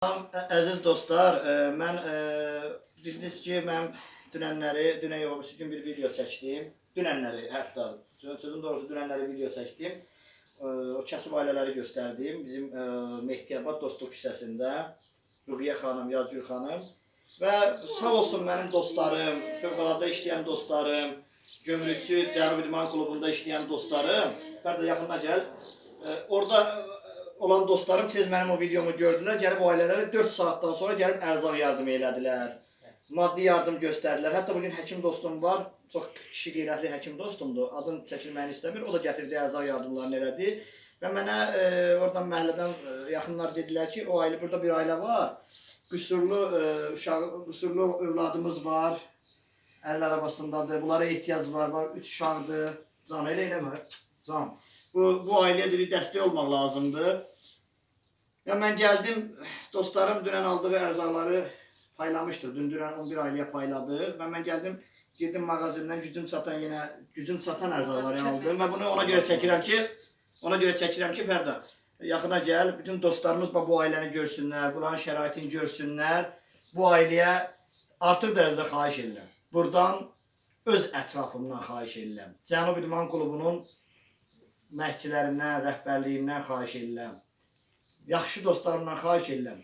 Əziz dostlar, ə, mən ə, bildiniz ki, mən dünənləri, dünən yox, gün bir video çəkdim. Dünənləri hətta, sözün doğrusu dünənləri video çəkdim. Ə, O kəsib ailələri göstərdim. Bizim ə, Mehdiyabad Dostluq küçəsində Ruqiyyə xanım, Yazgül xanım və sağ olsun mənim dostlarım, fövqəladə işləyən dostlarım, Gömrükçü Cənubi İdman klubunda işləyən dostlarım. Fərdə yaxına gəl. Ə, Orada olan dostlarım tez mənim o videomu gördülər. Gəlib o ailələrə 4 saatdan sonra gəlib ərzaq yardım elədilər. Maddi yardım göstərdilər. Hətta bu gün həkim dostum var. Çox kişi qeyrətli həkim dostumdur. Adın çəkilməyini istəmir. O da gətirdi ərzaq yardımlarını elədi. Və mənə e, oradan məhəllədən e, yaxınlar dedilər ki, o ailə burada bir ailə var. Qüsurlu e, uşağı, qüsurlu övladımız var. Əl arabasındadır. Bunlara ehtiyac var. Var 3 uşaqdır. Can elə eləmə. Can. Bu bu ailəyə bir dəstək olmaq lazımdır. Ya mən gəldim, dostlarım dünən aldığı ərzaqları paylamışdı. Dün dünən 11 ailəyə payladıq və mən gəldim, girdim mağazindən gücüm çatan yenə gücüm çatan ərzaqları aldım və bunu ona görə çəkirəm ki, ona görə çəkirəm ki, Fərda, yaxına gəl, bütün dostlarımız bu ailəni görsünlər, buranın şəraitini görsünlər. Bu ailəyə artıq dərəcədə xahiş edirəm. Burdan öz ətrafımdan xahiş edirəm. Cənub İdman klubunun məşqçilərindən, rəhbərliyindən xahiş edirəm. Yaxşı dostlarımdan xahiş edirəm.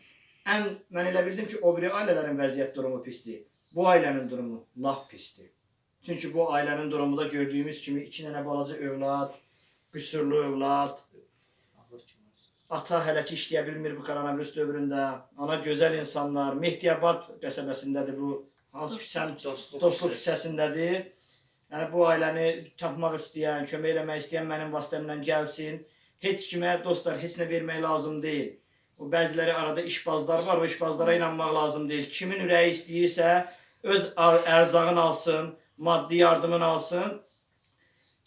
Ən mən elə bildim ki, o biri ailələrin vəziyyət durumu pisdir. Bu ailənin durumu lap pisdir. Çünki bu ailənin durumu da gördüyümüz kimi iki dənə balaca övlad, qüsurlu övlad, ata hələ ki işləyə bilmir bu koronavirus dövründə. Ana gözəl insanlar, Mehdiyabad qəsəbəsindədir bu. Hansı küçənin dostluq küçəsindədir. Yəni bu ailəni tapmaq istəyən, kömək eləmək istəyən mənim vasitəmlə gəlsin. Heç kimə dostlar heç nə vermək lazım deyil. O bəziləri arada işbazlar var, o işbazlara inanmaq lazım deyil. Kimin ürəyi istəyirsə öz ərzağını alsın, maddi yardımını alsın,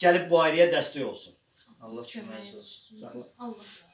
gəlib bu ailəyə dəstək olsun. Allah köməyiniz olsun. Sağ ol. Allah.